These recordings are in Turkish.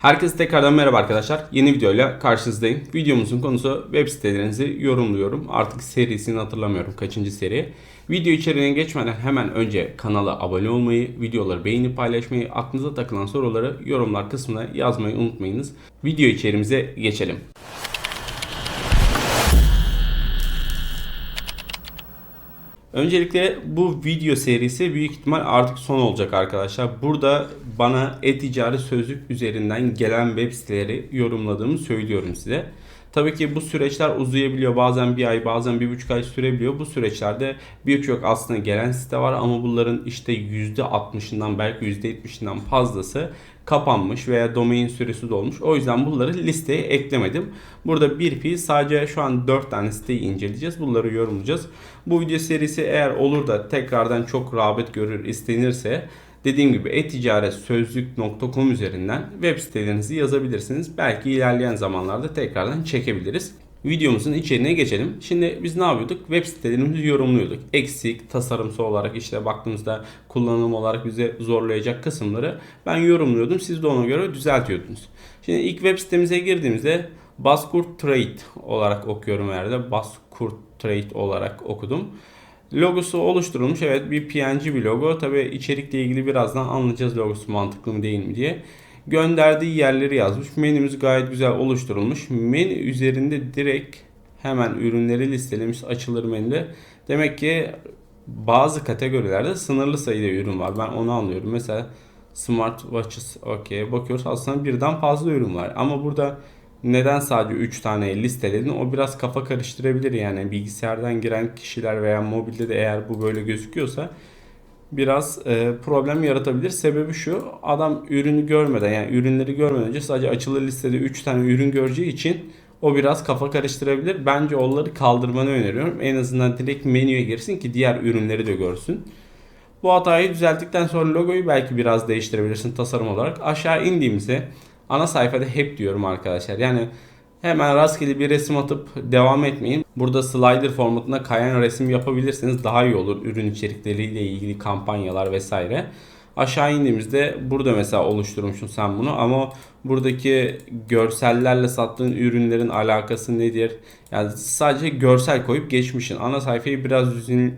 Herkese tekrardan merhaba arkadaşlar. Yeni videoyla karşınızdayım. Videomuzun konusu web sitelerinizi yorumluyorum. Artık serisini hatırlamıyorum kaçıncı seri. Video içeriğine geçmeden hemen önce kanala abone olmayı, videoları beğenip paylaşmayı, aklınıza takılan soruları yorumlar kısmına yazmayı unutmayınız. Video içeriğimize geçelim. Öncelikle bu video serisi büyük ihtimal artık son olacak arkadaşlar. Burada bana e-ticaret sözlük üzerinden gelen web siteleri yorumladığımı söylüyorum size. Tabii ki bu süreçler uzayabiliyor. Bazen bir ay, bazen bir buçuk ay sürebiliyor. Bu süreçlerde birçok aslında gelen site var ama bunların işte %60'ından belki %70'inden fazlası kapanmış veya domain süresi dolmuş. O yüzden bunları listeye eklemedim. Burada bir fiil sadece şu an 4 tane siteyi inceleyeceğiz. Bunları yorumlayacağız. Bu video serisi eğer olur da tekrardan çok rağbet görür istenirse Dediğim gibi e-ticaret sözlük.com üzerinden web sitelerinizi yazabilirsiniz. Belki ilerleyen zamanlarda tekrardan çekebiliriz. Videomuzun içeriğine geçelim. Şimdi biz ne yapıyorduk? Web sitelerimizi yorumluyorduk. Eksik, tasarımsal olarak işte baktığımızda kullanım olarak bize zorlayacak kısımları ben yorumluyordum. Siz de ona göre düzeltiyordunuz. Şimdi ilk web sitemize girdiğimizde Baskurt Trade olarak okuyorum yerde. Baskurt Trade olarak okudum. Logosu oluşturulmuş. Evet bir PNG bir logo. Tabi içerikle ilgili birazdan anlayacağız logosu mantıklı mı değil mi diye. Gönderdiği yerleri yazmış. Menümüz gayet güzel oluşturulmuş. Menü üzerinde direkt hemen ürünleri listelemiş açılır menüde. Demek ki bazı kategorilerde sınırlı sayıda ürün var. Ben onu anlıyorum. Mesela Smart Watches okey bakıyoruz aslında birden fazla ürün var. Ama burada neden sadece 3 tane listeledin o biraz kafa karıştırabilir yani bilgisayardan giren kişiler veya mobilde de eğer bu böyle gözüküyorsa biraz e, problem yaratabilir. Sebebi şu adam ürünü görmeden yani ürünleri görmeden önce sadece açılı listede 3 tane ürün göreceği için o biraz kafa karıştırabilir. Bence onları kaldırmanı öneriyorum. En azından direkt menüye girsin ki diğer ürünleri de görsün. Bu hatayı düzelttikten sonra logoyu belki biraz değiştirebilirsin tasarım olarak. Aşağı indiğimizde ana sayfada hep diyorum arkadaşlar. Yani hemen rastgele bir resim atıp devam etmeyin. Burada slider formatında kayan resim yapabilirsiniz. Daha iyi olur ürün içerikleriyle ilgili kampanyalar vesaire. Aşağı indiğimizde burada mesela oluşturmuşsun sen bunu ama buradaki görsellerle sattığın ürünlerin alakası nedir? Yani sadece görsel koyup geçmişin. Ana sayfayı biraz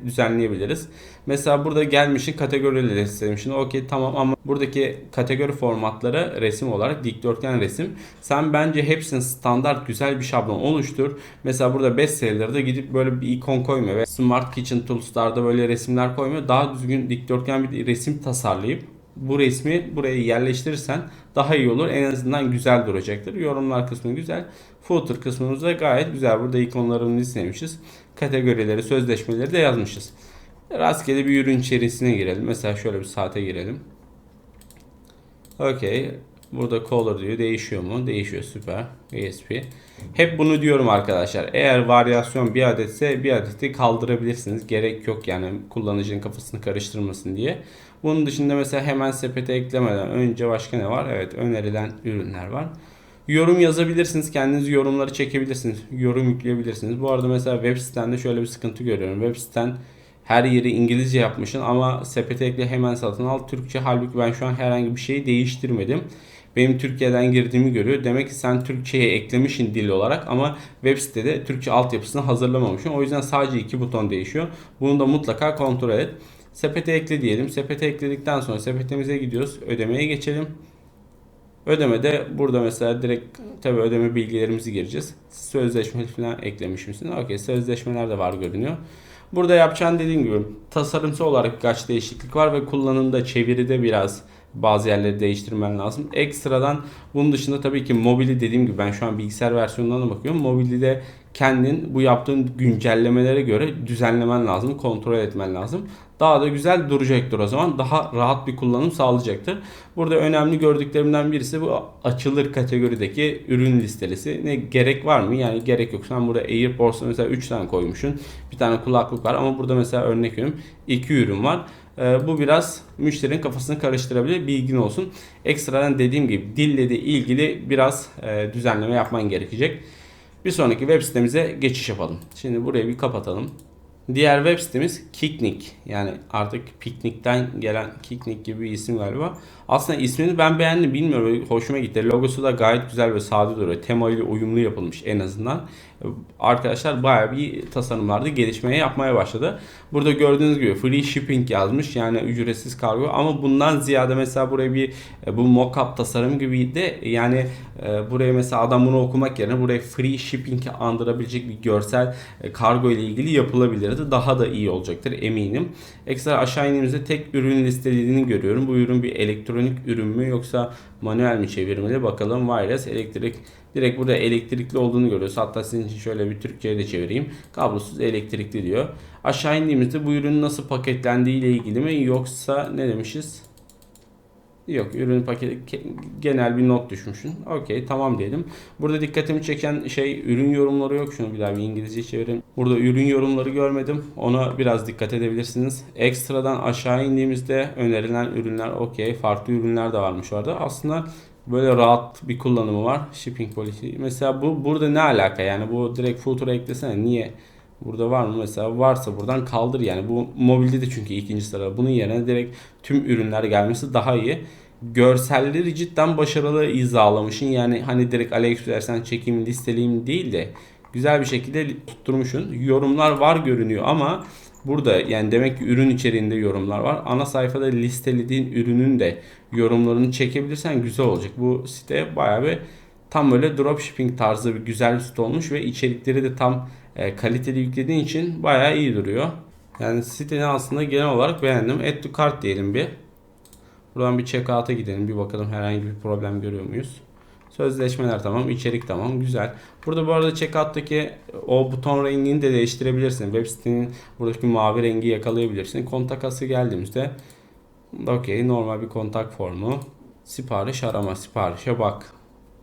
düzenleyebiliriz. Mesela burada gelmişin kategorileri istemişsin. Okey tamam ama buradaki kategori formatları resim olarak dikdörtgen resim. Sen bence hepsini standart güzel bir şablon oluştur. Mesela burada bestseller'da gidip böyle bir ikon koyma ve Smart Kitchen Tools'larda böyle resimler koyma. Daha düzgün dikdörtgen bir resim tasarlayıp bu resmi buraya yerleştirirsen daha iyi olur. En azından güzel duracaktır. Yorumlar kısmı güzel. Footer kısmımız da gayet güzel. Burada ikonlarını istemişiz. Kategorileri, sözleşmeleri de yazmışız. Rastgele bir ürün içerisine girelim. Mesela şöyle bir saate girelim. Okey. Burada color diyor. Değişiyor mu? Değişiyor. Süper. ESP. Hep bunu diyorum arkadaşlar. Eğer varyasyon bir adetse bir adeti kaldırabilirsiniz. Gerek yok yani kullanıcının kafasını karıştırmasın diye. Bunun dışında mesela hemen sepete eklemeden önce başka ne var? Evet önerilen ürünler var. Yorum yazabilirsiniz. Kendiniz yorumları çekebilirsiniz. Yorum yükleyebilirsiniz. Bu arada mesela web sitende şöyle bir sıkıntı görüyorum. Web siten her yeri İngilizce yapmışsın ama sepete ekle hemen satın al. Türkçe halbuki ben şu an herhangi bir şeyi değiştirmedim. Benim Türkiye'den girdiğimi görüyor. Demek ki sen Türkçe'ye eklemişsin dil olarak ama web sitede Türkçe altyapısını hazırlamamışsın. O yüzden sadece iki buton değişiyor. Bunu da mutlaka kontrol et. Sepete ekle diyelim. Sepete ekledikten sonra sepetimize gidiyoruz. Ödemeye geçelim. Ödemede burada mesela direkt tabi ödeme bilgilerimizi gireceğiz. Sözleşme falan eklemiş misin? Okey sözleşmeler de var görünüyor. Burada yapacağın dediğim gibi tasarımsal olarak kaç değişiklik var ve kullanımda çeviride biraz bazı yerleri değiştirmen lazım. Ekstradan bunun dışında tabii ki mobili dediğim gibi ben şu an bilgisayar versiyonuna bakıyorum. Mobili de kendin bu yaptığın güncellemelere göre düzenlemen lazım, kontrol etmen lazım. Daha da güzel duracaktır o zaman. Daha rahat bir kullanım sağlayacaktır. Burada önemli gördüklerimden birisi bu açılır kategorideki ürün listesi. Ne gerek var mı? Yani gerek yok. Sen burada AirPods'a mesela 3 tane koymuşsun. Bir tane kulaklık var ama burada mesela örnek veriyorum 2 ürün var. Ee, bu biraz müşterinin kafasını karıştırabilir. Bilgin olsun. Ekstradan dediğim gibi dille de ilgili biraz e, düzenleme yapman gerekecek. Bir sonraki web sitemize geçiş yapalım. Şimdi burayı bir kapatalım. Diğer web sitemiz Kiknik. Yani artık piknikten gelen Kiknik gibi bir isim galiba. Aslında ismini ben beğendim bilmiyorum hoşuma gitti. Logosu da gayet güzel ve sade duruyor. Tema ile uyumlu yapılmış en azından. Arkadaşlar bayağı bir tasarımlarda gelişmeye yapmaya başladı. Burada gördüğünüz gibi free shipping yazmış yani ücretsiz kargo ama bundan ziyade mesela buraya bir e, bu mockup tasarım gibi de yani e, buraya mesela adam bunu okumak yerine buraya free shipping andırabilecek bir görsel e, kargo ile ilgili yapılabilirdi. Daha da iyi olacaktır eminim. Ekstra aşağı indiğimizde tek ürün listelediğini görüyorum. Bu ürün bir elektronik ürün mü yoksa manuel mi çevirmeli bakalım. Wireless elektrik direkt burada elektrikli olduğunu görüyoruz. Hatta sizin için şöyle bir Türkçe'ye de çevireyim. Kablosuz elektrikli diyor. Aşağı indiğimizde bu ürünün nasıl paketlendiği ile ilgili mi yoksa ne demişiz? Yok ürün paketi genel bir not düşmüşsün. Okey tamam diyelim. Burada dikkatimi çeken şey ürün yorumları yok. Şunu bir daha bir İngilizce çevireyim. Burada ürün yorumları görmedim. Ona biraz dikkat edebilirsiniz. Ekstradan aşağı indiğimizde önerilen ürünler okey. Farklı ürünler de varmış orada. Aslında böyle rahat bir kullanımı var. Shipping policy. Mesela bu burada ne alaka? Yani bu direkt futura eklesene. Niye? Burada var mı mesela? Varsa buradan kaldır yani. Bu mobilde de çünkü ikinci sırada. Bunun yerine direkt tüm ürünler gelmesi daha iyi. Görselleri cidden başarılı izahalamışsın. Yani hani direkt AliExpress'ten çekeyim listeleyeyim değil de güzel bir şekilde tutturmuşsun. Yorumlar var görünüyor ama burada yani demek ki ürün içeriğinde yorumlar var. Ana sayfada listelediğin ürünün de yorumlarını çekebilirsen güzel olacak. Bu site bayağı bir tam böyle dropshipping tarzı bir güzel site olmuş ve içerikleri de tam e, kaliteli yüklediğin için bayağı iyi duruyor. Yani siteyi aslında genel olarak beğendim. Add to cart diyelim bir. Buradan bir checkout'a gidelim. Bir bakalım herhangi bir problem görüyor muyuz? Sözleşmeler tamam, içerik tamam, güzel. Burada bu arada checkout'taki o buton rengini de değiştirebilirsin. Web sitenin buradaki mavi rengi yakalayabilirsin. Kontak ası geldiğimizde okey normal bir kontak formu. Sipariş arama, siparişe bak.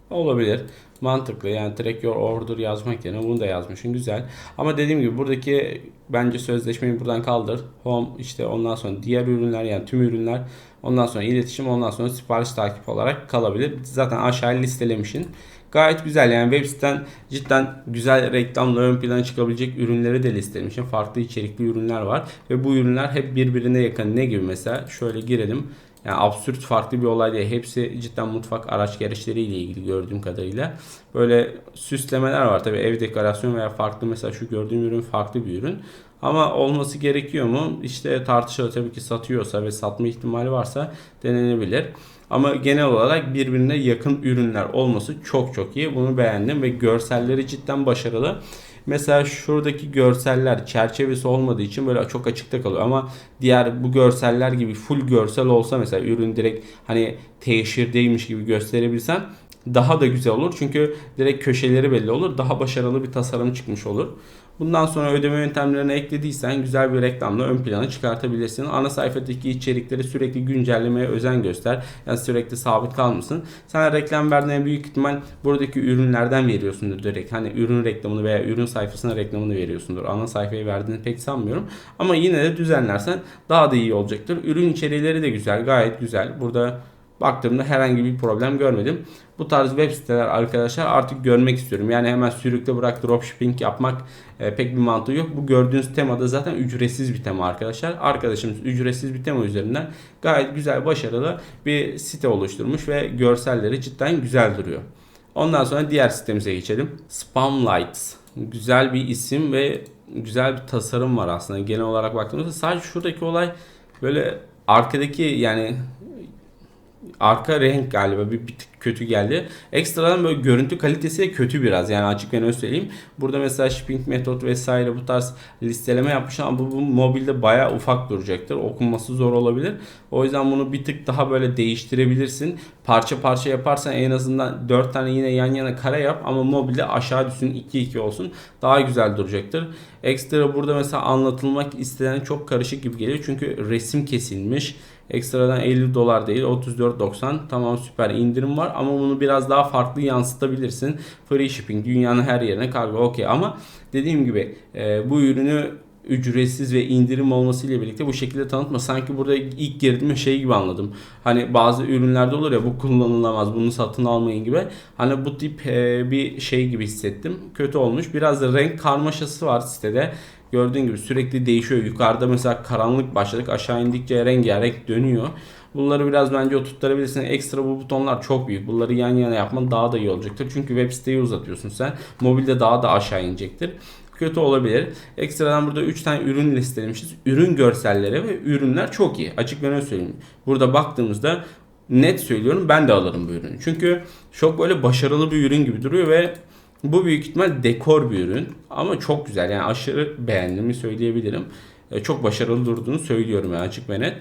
Olabilir. Mantıklı yani track your order yazmak yerine bunu da yazmışsın güzel. Ama dediğim gibi buradaki bence sözleşmeyi buradan kaldır. Home işte ondan sonra diğer ürünler yani tüm ürünler ondan sonra iletişim ondan sonra sipariş takip olarak kalabilir. Zaten aşağıya listelemişsin. Gayet güzel yani web siten cidden güzel reklamla ön plana çıkabilecek ürünleri de listelemişim. Farklı içerikli ürünler var ve bu ürünler hep birbirine yakın. Ne gibi mesela? Şöyle girelim. Yani absürt farklı bir olay değil. Hepsi cidden mutfak araç gereçleriyle ilgili gördüğüm kadarıyla. Böyle süslemeler var tabii ev dekorasyon veya farklı mesela şu gördüğüm ürün farklı bir ürün. Ama olması gerekiyor mu? İşte tartışılır tabii ki satıyorsa ve satma ihtimali varsa denenebilir. Ama genel olarak birbirine yakın ürünler olması çok çok iyi. Bunu beğendim ve görselleri cidden başarılı. Mesela şuradaki görseller çerçevesi olmadığı için böyle çok açıkta kalıyor ama diğer bu görseller gibi full görsel olsa mesela ürün direkt hani teşhirdeymiş gibi gösterebilsem daha da güzel olur. Çünkü direkt köşeleri belli olur. Daha başarılı bir tasarım çıkmış olur. Bundan sonra ödeme yöntemlerini eklediysen güzel bir reklamla ön plana çıkartabilirsin. Ana sayfadaki içerikleri sürekli güncellemeye özen göster. Yani sürekli sabit kalmasın. Sen reklam verdiğine büyük ihtimal buradaki ürünlerden veriyorsundur direkt. Hani ürün reklamını veya ürün sayfasına reklamını veriyorsundur. Ana sayfayı verdiğini pek sanmıyorum. Ama yine de düzenlersen daha da iyi olacaktır. Ürün içeriğleri de güzel. Gayet güzel. Burada Baktığımda herhangi bir problem görmedim. Bu tarz web siteler arkadaşlar artık görmek istiyorum. Yani hemen sürükle bırak dropshipping yapmak e, pek bir mantığı yok. Bu gördüğünüz temada zaten ücretsiz bir tema arkadaşlar. Arkadaşımız ücretsiz bir tema üzerinden gayet güzel başarılı bir site oluşturmuş ve görselleri cidden güzel duruyor. Ondan sonra diğer sitemize geçelim. Spamlight. Güzel bir isim ve güzel bir tasarım var aslında. Genel olarak baktığımızda sadece şuradaki olay böyle arkadaki yani arka renk galiba bir, bir tık kötü geldi. Ekstradan böyle görüntü kalitesi de kötü biraz yani açık ve söyleyeyim. Burada mesela shipping metot vesaire bu tarz listeleme yapmış ama bu, bu mobilde bayağı ufak duracaktır. Okunması zor olabilir. O yüzden bunu bir tık daha böyle değiştirebilirsin. Parça parça yaparsan en azından 4 tane yine yan yana kare yap ama mobilde aşağı düşsün 2-2 olsun. Daha güzel duracaktır. Ekstra burada mesela anlatılmak istenen çok karışık gibi geliyor. Çünkü resim kesilmiş. Ekstradan 50 dolar değil 34.90 tamam süper indirim var ama bunu biraz daha farklı yansıtabilirsin. Free shipping dünyanın her yerine kargo okey ama dediğim gibi e, bu ürünü ücretsiz ve indirim olması ile birlikte bu şekilde tanıtma. Sanki burada ilk girdiğim şey gibi anladım. Hani bazı ürünlerde olur ya bu kullanılamaz bunu satın almayın gibi. Hani bu tip e, bir şey gibi hissettim. Kötü olmuş. Biraz da renk karmaşası var sitede. Gördüğün gibi sürekli değişiyor. Yukarıda mesela karanlık başladık. Aşağı indikçe rengarenk dönüyor. Bunları biraz bence oturtturabilirsin. Ekstra bu butonlar çok büyük. Bunları yan yana yapman daha da iyi olacaktır. Çünkü web siteyi uzatıyorsun sen. Mobilde daha da aşağı inecektir kötü olabilir. Ekstradan burada 3 tane ürün listelemişiz. Ürün görselleri ve ürünler çok iyi. Açık ben öyle söyleyeyim. Burada baktığımızda net söylüyorum ben de alırım bu ürünü. Çünkü çok böyle başarılı bir ürün gibi duruyor ve bu büyük ihtimal dekor bir ürün ama çok güzel yani aşırı beğendiğimi söyleyebilirim. E, çok başarılı durduğunu söylüyorum yani açık ve net.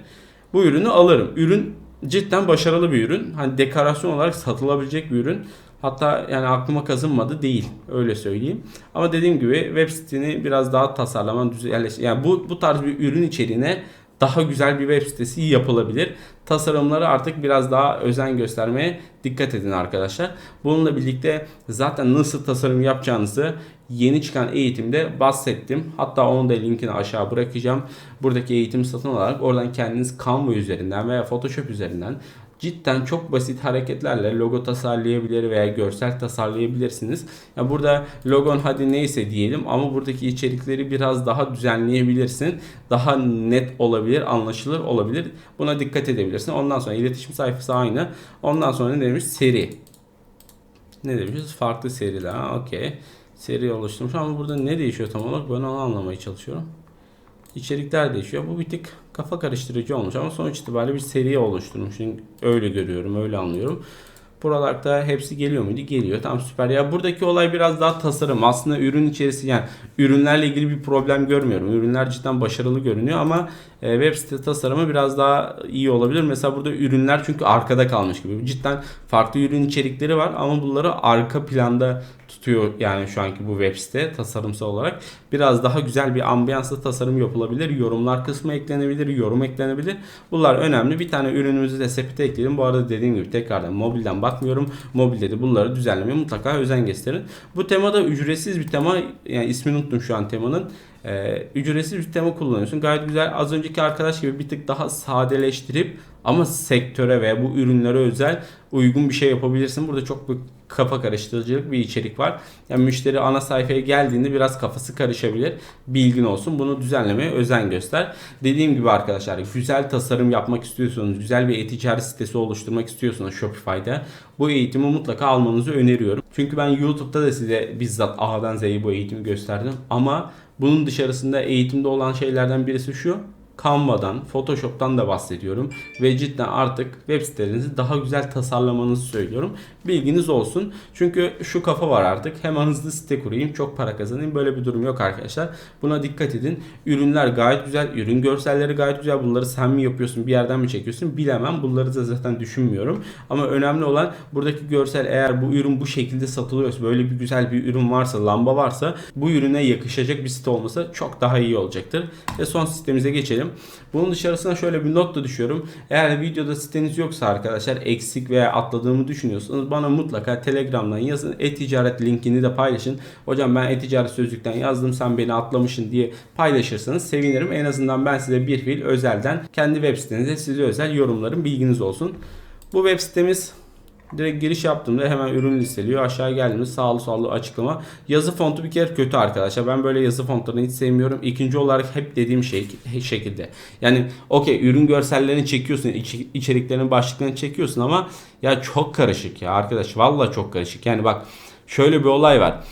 Bu ürünü alırım. Ürün cidden başarılı bir ürün. Hani dekorasyon olarak satılabilecek bir ürün. Hatta yani aklıma kazınmadı değil öyle söyleyeyim. Ama dediğim gibi web siteni biraz daha tasarlaman düzenleş. Yani bu bu tarz bir ürün içeriğine daha güzel bir web sitesi yapılabilir. Tasarımları artık biraz daha özen göstermeye dikkat edin arkadaşlar. Bununla birlikte zaten nasıl tasarım yapacağınızı yeni çıkan eğitimde bahsettim. Hatta onun da linkini aşağı bırakacağım. Buradaki eğitimi satın alarak oradan kendiniz Canva üzerinden veya Photoshop üzerinden cidden çok basit hareketlerle logo tasarlayabilir veya görsel tasarlayabilirsiniz. Yani burada logon hadi neyse diyelim ama buradaki içerikleri biraz daha düzenleyebilirsin. Daha net olabilir, anlaşılır olabilir. Buna dikkat edebilirsin. Ondan sonra iletişim sayfası aynı. Ondan sonra ne demiş? Seri. Ne demişiz? Farklı seriler. Okey. Seri oluşturmuş ama burada ne değişiyor tam olarak ben onu anlamaya çalışıyorum. İçerikler değişiyor. Bu bir tık kafa karıştırıcı olmuş ama sonuç itibariyle bir seri oluşturmuş. Öyle görüyorum, öyle anlıyorum. Buralarda hepsi geliyor muydu? Geliyor. Tamam süper. Ya buradaki olay biraz daha tasarım. Aslında ürün içerisi yani ürünlerle ilgili bir problem görmüyorum. Ürünler cidden başarılı görünüyor ama e, web site tasarımı biraz daha iyi olabilir. Mesela burada ürünler çünkü arkada kalmış gibi. Cidden farklı ürün içerikleri var ama bunları arka planda tutuyor yani şu anki bu web site tasarımsal olarak. Biraz daha güzel bir ambiyanslı tasarım yapılabilir. Yorumlar kısmı eklenebilir, yorum eklenebilir. Bunlar önemli. Bir tane ürünümüzü de sepete ekleyelim. Bu arada dediğim gibi tekrardan mobilden bakmıyorum. Mobilde de bunları düzenlemeye mutlaka özen gösterin. Bu temada ücretsiz bir tema. Yani ismini unuttum şu an temanın. Ee, ücretsiz bir tema kullanıyorsun. Gayet güzel. Az önceki arkadaş gibi bir tık daha sadeleştirip ama sektöre ve bu ürünlere özel uygun bir şey yapabilirsin. Burada çok kafa karıştırıcılık bir içerik var. Yani müşteri ana sayfaya geldiğinde biraz kafası karışabilir. Bilgin olsun. Bunu düzenlemeye özen göster. Dediğim gibi arkadaşlar güzel tasarım yapmak istiyorsanız, güzel bir e-ticaret sitesi oluşturmak istiyorsanız Shopify'da bu eğitimi mutlaka almanızı öneriyorum. Çünkü ben YouTube'da da size bizzat A'dan Z'ye bu eğitimi gösterdim. Ama bunun dışarısında eğitimde olan şeylerden birisi şu. Canva'dan, Photoshop'tan da bahsediyorum. Ve cidden artık web sitelerinizi daha güzel tasarlamanızı söylüyorum. Bilginiz olsun. Çünkü şu kafa var artık. Hemen hızlı site kurayım, çok para kazanayım. Böyle bir durum yok arkadaşlar. Buna dikkat edin. Ürünler gayet güzel. Ürün görselleri gayet güzel. Bunları sen mi yapıyorsun, bir yerden mi çekiyorsun bilemem. Bunları da zaten düşünmüyorum. Ama önemli olan buradaki görsel eğer bu ürün bu şekilde satılıyorsa, böyle bir güzel bir ürün varsa, lamba varsa bu ürüne yakışacak bir site olması çok daha iyi olacaktır. Ve son sitemize geçelim düşünüyorum. Bunun dışarısına şöyle bir not da düşüyorum. Eğer videoda siteniz yoksa arkadaşlar eksik veya atladığımı düşünüyorsanız bana mutlaka Telegram'dan yazın. E-ticaret linkini de paylaşın. Hocam ben e-ticaret sözlükten yazdım sen beni atlamışsın diye paylaşırsanız sevinirim. En azından ben size bir fil özelden kendi web sitenize size özel yorumlarım bilginiz olsun. Bu web sitemiz Direkt giriş yaptığımda hemen ürün listeliyor. Aşağı geldiğimde sağlı sollu açıklama. Yazı fontu bir kere kötü arkadaşlar. Ben böyle yazı fontlarını hiç sevmiyorum. İkinci olarak hep dediğim şey şekilde. Yani okey ürün görsellerini çekiyorsun. içeriklerin başlıklarını çekiyorsun ama ya çok karışık ya arkadaş. Valla çok karışık. Yani bak şöyle bir olay var.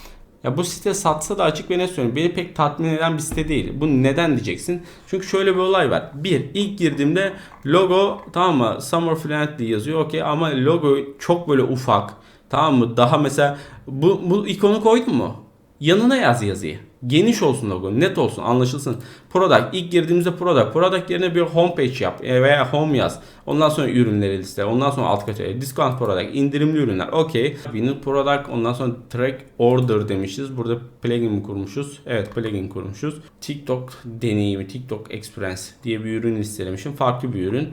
Ya bu site satsa da açık ve ne söyleyeyim. Beni pek tatmin eden bir site değil. Bu neden diyeceksin? Çünkü şöyle bir olay var. Bir, ilk girdiğimde logo tamam mı? Summer Friendly yazıyor. Okey ama logo çok böyle ufak. Tamam mı? Daha mesela bu, bu ikonu koydun mu? Yanına yaz yazıyı. Geniş olsun logo, net olsun, anlaşılsın. Product, ilk girdiğimizde product. Product yerine bir homepage yap e, veya home yaz. Ondan sonra ürünleri liste. Ondan sonra alt kategori. Discount product, indirimli ürünler. Okey. Winner product, ondan sonra track order demişiz. Burada plugin mi kurmuşuz? Evet, plugin kurmuşuz. TikTok deneyimi, TikTok experience diye bir ürün listelemişim. Farklı bir ürün.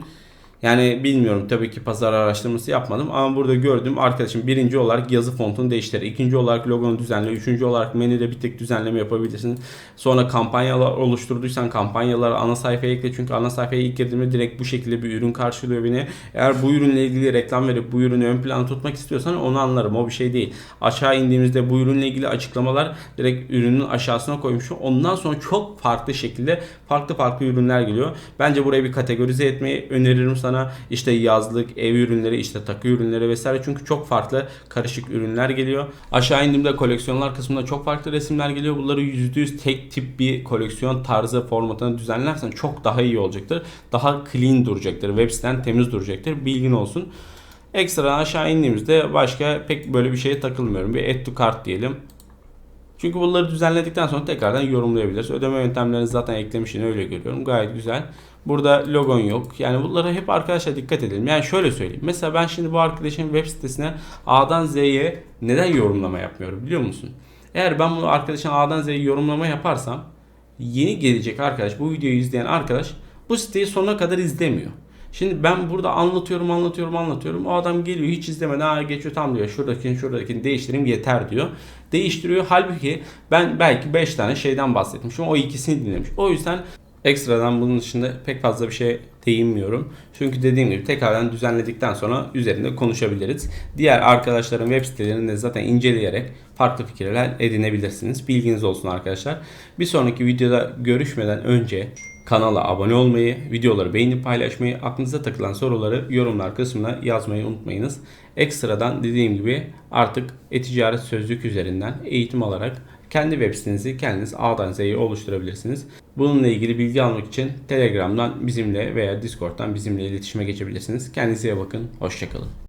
Yani bilmiyorum tabii ki pazar araştırması yapmadım ama burada gördüğüm arkadaşım birinci olarak yazı fontunu değiştir. ikinci olarak logonu düzenle. Üçüncü olarak menüde bir tek düzenleme yapabilirsin. Sonra kampanyalar oluşturduysan kampanyaları ana sayfaya ekle. Çünkü ana sayfaya ilk girdiğimde direkt bu şekilde bir ürün karşılıyor beni. Eğer bu ürünle ilgili reklam verip bu ürünü ön plana tutmak istiyorsan onu anlarım. O bir şey değil. Aşağı indiğimizde bu ürünle ilgili açıklamalar direkt ürünün aşağısına koymuşum. Ondan sonra çok farklı şekilde farklı farklı ürünler geliyor. Bence burayı bir kategorize etmeyi öneririm sana. İşte yazlık, ev ürünleri, işte takı ürünleri vesaire. Çünkü çok farklı karışık ürünler geliyor. Aşağı indiğimde koleksiyonlar kısmında çok farklı resimler geliyor. Bunları %100 tek tip bir koleksiyon tarzı formatına düzenlersen çok daha iyi olacaktır. Daha clean duracaktır. Web siten temiz duracaktır. Bilgin olsun. Ekstra aşağı indiğimizde başka pek böyle bir şeye takılmıyorum. Bir add to cart diyelim. Çünkü bunları düzenledikten sonra tekrardan yorumlayabiliriz. Ödeme yöntemlerini zaten eklemişini öyle görüyorum. Gayet güzel. Burada logon yok. Yani bunlara hep arkadaşlar dikkat edelim. Yani şöyle söyleyeyim. Mesela ben şimdi bu arkadaşın web sitesine A'dan Z'ye neden yorumlama yapmıyorum biliyor musun? Eğer ben bu arkadaşın A'dan Z'ye yorumlama yaparsam yeni gelecek arkadaş, bu videoyu izleyen arkadaş bu siteyi sonuna kadar izlemiyor. Şimdi ben burada anlatıyorum, anlatıyorum, anlatıyorum. O adam geliyor hiç izlemeden ha geçiyor tam diyor. Şuradakini, şuradakini değiştireyim yeter diyor. Değiştiriyor. Halbuki ben belki 5 tane şeyden bahsetmişim. O ikisini dinlemiş. O yüzden ekstradan bunun dışında pek fazla bir şey değinmiyorum. Çünkü dediğim gibi tekrardan düzenledikten sonra üzerinde konuşabiliriz. Diğer arkadaşların web sitelerini de zaten inceleyerek farklı fikirler edinebilirsiniz. Bilginiz olsun arkadaşlar. Bir sonraki videoda görüşmeden önce kanala abone olmayı, videoları beğenip paylaşmayı, aklınıza takılan soruları yorumlar kısmına yazmayı unutmayınız. Ekstradan dediğim gibi artık e-ticaret sözlük üzerinden eğitim alarak kendi web sitenizi kendiniz A'dan Z'ye oluşturabilirsiniz. Bununla ilgili bilgi almak için Telegram'dan bizimle veya Discord'dan bizimle iletişime geçebilirsiniz. Kendinize iyi bakın. Hoşçakalın.